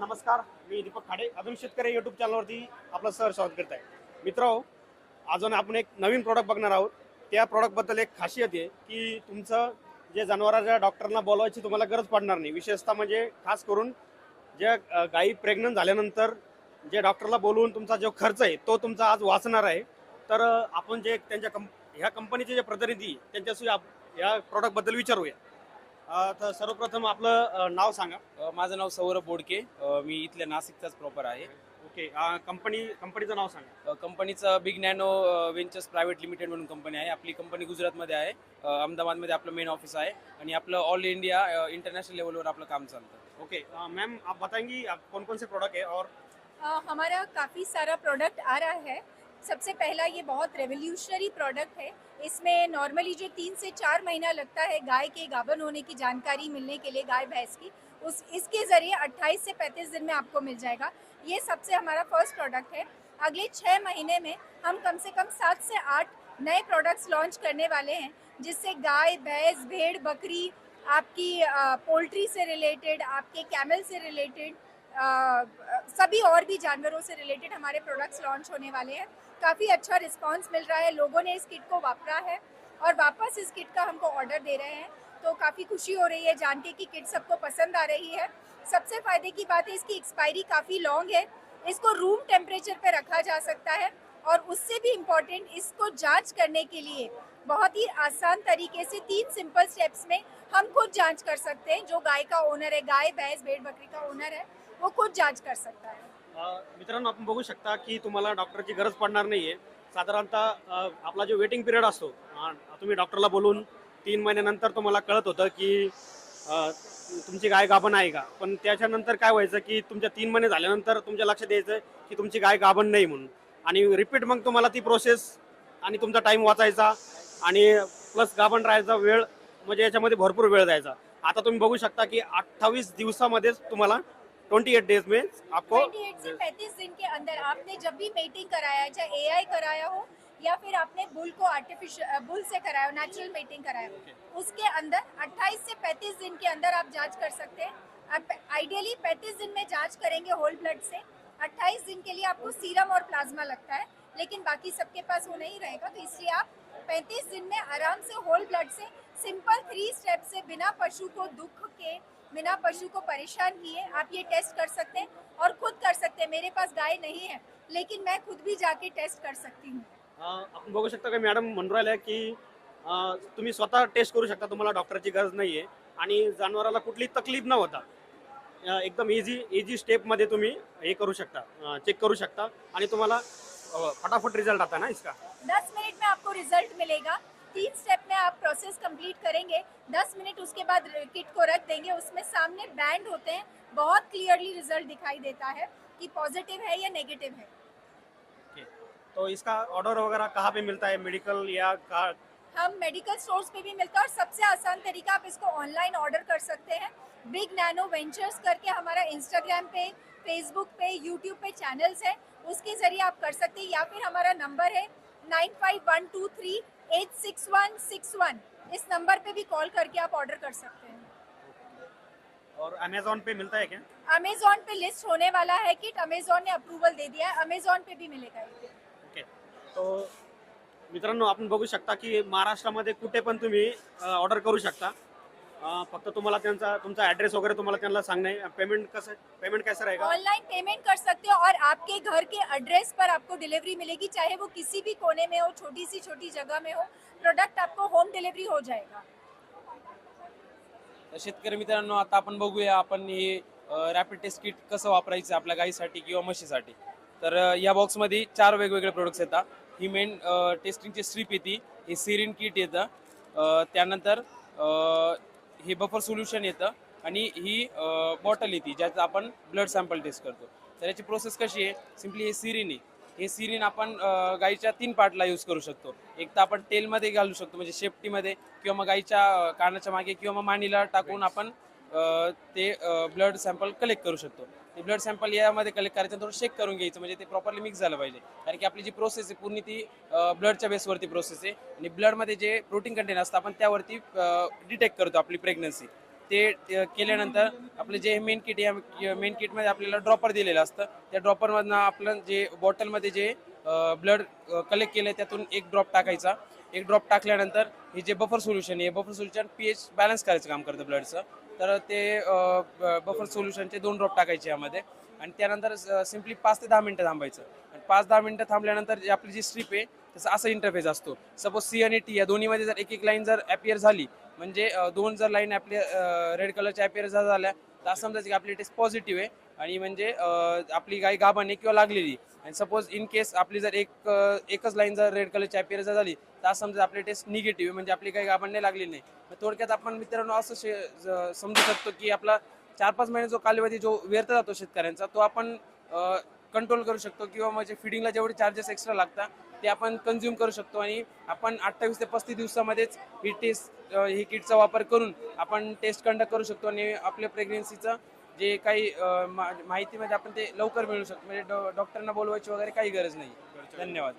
नमस्कार मी दीपक खाडे अजून शेतकरी युट्यूब चॅनलवरती आपलं सर स्वागत करत आहे मित्र अजून आपण एक नवीन प्रॉडक्ट बघणार आहोत. त्या प्रॉडक्टबद्दल एक खासियत आहे की तुमचं जे जनावरांच्या डॉक्टरना बोलवायची तुम्हाला गरज पडणार नाही. विशेषतः म्हणजे खास करून जे गाई गायी प्रेग्नंट झाल्यानंतर जे डॉक्टरला बोलवून तुमचा जो खर्च आहे तो तुमचा आज वाचणार आहे. तर आपण जे त्यांच्या कंप ह्या कंपनीचे जे प्रतिनिधी त्यांच्याशी आप- या प्रॉडक्टबद्दल विचारूया. तर सर्वप्रथम आपलं नाव सांगा. अ, माझं नाव सौरभ बोडके. अ, मी इथल्या नाशिकचाच प्रॉपर आहे. ओके कंपनी कंपनीचं नाव सांगा. अ, कंपनीचं Big Nano Ventures Private Limited म्हणून कंपनी आहे. आपली कंपनी गुजरातमध्ये आहे. अ, अहमदाबादमध्ये आपलं मेन ऑफिस आहे. आणि आपलं ऑल इंडिया इंटरनॅशनल लेवलवर आपलं काम चालतं. ओके मैम आप बताएंगी आप कौन कौन से प्रोडक्ट है? और अ, हमारा काफ़ी सारा प्रोडक्ट आ रहा है. सबसे पहला ये बहुत रेवोल्यूशनरी प्रोडक्ट है। इसमें नॉर्मली जो तीन से चार महीना लगता है गाय के गाभन होने की जानकारी मिलने के लिए, गाय भैंस की, उस, इसके ज़रिए 28 से 35 दिन में आपको मिल जाएगा। ये सबसे हमारा फ़र्स्ट प्रोडक्ट है। अगले छः महीने में हम कम से कम सात से आठ नए प्रोडक्ट्स लॉन्च करने वाले हैं, जिससे गाय, भैंस, भेड़, बकरी, आपकी पोल्ट्री से रिलेटेड आपके कैमल से रिलेटेड अ, सभी और भी जानवरों से रिलेटेड हमारे प्रोडक्ट्स लॉन्च होने वाले हैं। काफ़ी अच्छा रिस्पांस मिल रहा है। लोगों ने इस किट को वापरा है और वापस इस किट का हमको ऑर्डर दे रहे हैं। तो काफ़ी खुशी हो रही है जान के कि किट सबको पसंद आ रही है। सबसे फ़ायदे की बात है इसकी एक्सपायरी काफ़ी लॉन्ग है। इसको रूम टेम्परेचर पर रखा जा सकता है और उससे भी इम्पोर्टेंट इसको जाँच करने के लिए बहुत ही आसान तरीके से तीन सिंपल स्टेप्स में हम खुद जाँच कर सकते हैं। जो गाय का ओनर है गाय भैंस भेड़ बकरी का ओनर है। वो खुद जांच कर सकता है। मित्रांनो आपण बघू शकता की तुम्हाला डॉक्टरची गरज पडणार नाहीये. साधारणतः अ, आपला जो वेटिंग पिरियड असतो अ, तुम्ही डॉक्टरला बोलून तीन महिन्यानंतर तुम्हाला कळत होतं की अ, तुमची गाय गाभण आहे का? पण त्याच्यानंतर काय व्हायचं की तुमच्या तीन महिने झाल्यानंतर तुमच्या लक्षात यायचं की तुमची गाय गाभण नाही म्हणून. आणि रिपीट मग तुम्हाला ती प्रोसेस आणि तुमचा टाईम वाचायचा आणि प्लस गाभण राहायचा वेळ म्हणजे याच्यामध्ये भरपूर वेळ जायचा आता तुम्ही बघू शकता की अठ्ठावीस दिवसामध्येच तुम्हाला ट्वेंटी एट डेज़ में आपको 28 से 35 दिन के अंदर आपने जब भी मेटिंग कराया चाहे एआई कराया हो या फिर आपने बुल को आर्टिफिशियल बुल से कराया हो नेचुरल मेटिंग कराया हो उसके अंदर 28 से 35 दिन के अंदर आप जाँच कर सकते हैं। आप आइडियली 35 दिन में जाँच करेंगे होल ब्लड से। 28 दिन के लिए आपको सीरम और प्लाज्मा लगता है लेकिन बाकी सबके पास वो नहीं रहेगा तो इसलिए आप 35 दिन में आराम से होल ब्लड से सिंपल थ्री स्टेप से बिना पशु को दुख के बिना पशु को परेशान किए आप ये टेस्ट कर सकते हैं और खुद कर सकते हैं। मेरे पास गाय नहीं है लेकिन मैं खुद भी जाके टेस्ट कर सकती हूँ। आपण बघू शकता का मॅडम म्हणून राहिल्या की तुम्ही स्वतः टेस्ट करू शकता तुम्हाला डॉक्टरची गरज नाहीये. आणि जनावराला कुठली तकलीफ़ न होता एकदम इझी इझी स्टेपमध्ये तुम्ही हे करू शकता चेक करू शकता. आणि तुम्हाला फटाफट रिझल्ट आता ना इसका? दस मिनट में आपको रिज़ल्ट मिलेगा। तीन स्टेप में आप प्रोसेस कंप्लीट करेंगे दस मिनट उसके बाद किट को रख देंगे उसमें सामने बैंड होते हैं बहुत क्लियरली रिज़ल्ट दिखाई देता है कि पॉजिटिव है या नेगेटिव है। तो इसका ऑर्डर वगैरह कहाँ पे मिलता है? मेडिकल या का हम मेडिकल स्टोर्स पे भी मिलता है और सबसे आसान तरीका आप इसको ऑनलाइन ऑर्डर कर सकते हैं। बिग नैनो वेंचर्स करके हमारा इंस्टाग्राम पे फेसबुक पे यूट्यूब पे चैनल्स हैं उसके ज़रिए आप कर सकते हैं। या फिर हमारा नंबर है nine five one two three eight six one six one. इस नंबर पे भी कॉल करके आप ऑर्डर कर सकते हैं। और अमेजोन पे मिलता है क्या? अमेजोन पे लिस्ट होने वाला है किट अमेजोन ने अप्रूवल दे दिया है। अमेजोन पे भी मिलेगा ओके तो मित्रांनो आपण बघू शकता की महाराष्ट्रामध्ये कुठे पण तुम्ही ऑर्डर करू शकता. अ, फक्त तुम्हाला त्यांचा तुमचा ॲड्रेस वगैरे तुम्हाला त्यांना सांगणे पेमेंट कसं पेमेंट कैसा रहेगा ऑनलाइन पेमेंट कर सकते हो और आपके घर के एड्रेस पर आपको डिलीवरी मिलेगी चाहे वो किसी भी कोने में हो छोटी सी छोटी जगह में हो प्रोडक्ट आपको होम डिलीवरी हो जाएगा। तर शेतकरी मित्रांनो आता आपण बघूया आपण हे रॅपिड टेस्ट किट कसं वापरायचं आपल्या गाईसाठी किंवा म्हशीसाठी. तर या बॉक्समध्ये चार वेगवेगळे प्रोडक्ट्स येतात. ही मेन टेस्टिंगची स्ट्रीप येते. हे सिरिन किट येतं. त्यानंतर हे बफर सोल्युशन येतं आणि ही बॉटल येते ज्याचं आपण ब्लड सॅम्पल टेस्ट करतो. तर याची प्रोसेस कशी आहे? सिम्पली हे सिरिन आहे. हे सिरिन आपण गाईच्या तीन पार्टला यूज करू शकतो. एक तर आपण तेलमध्ये घालू शकतो म्हणजे शेपटीमध्ये किंवा मग गाईच्या कानाच्या मागे किंवा मग मानीला टाकून आपण ते ब्लड सॅम्पल कलेक्ट करू शकतो. ते ब्लड सॅम्पल यामध्ये कलेक्ट करायचं थोडं शेक करून घ्यायचं म्हणजे ते प्रॉपरली मिक्स झालं पाहिजे. कारण की आपली जी प्रोसेस आहे पूर्ण ती ब्लडच्या बेसवरती प्रोसेस आहे. आणि ब्लडमध्ये जे प्रोटीन कंटेन असतं आपण त्यावरती डिटेक्ट करतो आपली प्रेग्नन्सी ते केल्यानंतर आपलं जे मेन किट या मेन किटमध्ये आपल्याला ड्रॉपर दिलेलं असतं. त्या ड्रॉपरमधनं आपलं जे बॉटलमध्ये जे ब्लड कलेक्ट केलं त्यातून एक ड्रॉप टाकायचा. एक ड्रॉप टाकल्यानंतर हे जे बफर सोल्युशन आहे buffer solution P H balance करायचं काम करतं ब्लडचं तर ते बफर सोल्युशनचे दोन ड्रॉप टाकायचे यामध्ये. आणि त्यानंतर सिम्पली पाच ते दहा मिनटं थांबायचं. आणि पाच दहा मिनटं थांबल्यानंतर जे आपली जी स्ट्रीप आहे त्याचा असा इंटरफेस असतो. सपोज सी आणि टी या दोन्हीमध्ये जर एक एक लाईन जर अपियर झाली म्हणजे दोन जर लाईन आपल्या रेड कलरच्या अपियर झाल्या तर असं समजायचं की आपली टेस्ट पॉझिटिव्ह आहे. आणि म्हणजे आपली गाय गाभाने किंवा लागलेली आणि सपोज इन केस आपली जर एक एकच लाईन जर रेड कलरची अपियर झाली तर असं समजा आपली टेस्ट निगेटिव्ह म्हणजे आपली काही गाबण नाही लागली नाही. मग थोडक्यात आपण मित्रांनो असं शे- ज- समजू शकतो की आपला चार पाच महिने जो कालावधी जो व्यर्थ जातो शेतकऱ्यांचा तो आपण कंट्रोल करू शकतो किंवा म्हणजे फिडिंगला जेवढे चार्जेस एक्स्ट्रा लागतात ते आपण कन्झ्युम करू शकतो. आणि आपण अठ्ठावीस ते पस्तीस दिवसामध्येच ही टेस्ट ही किटचा वापर करून आपण टेस्ट कंडक्ट करू शकतो. आणि आपल्या प्रेग्नेन्सीचं जे काही माहितीमध्ये मा- माहिती म्हणजे आपण ते लवकर मिळू शकतो म्हणजे डॉ- डॉक्टरांना बोलवायची वगैरे काही गरज नाही. धन्यवाद.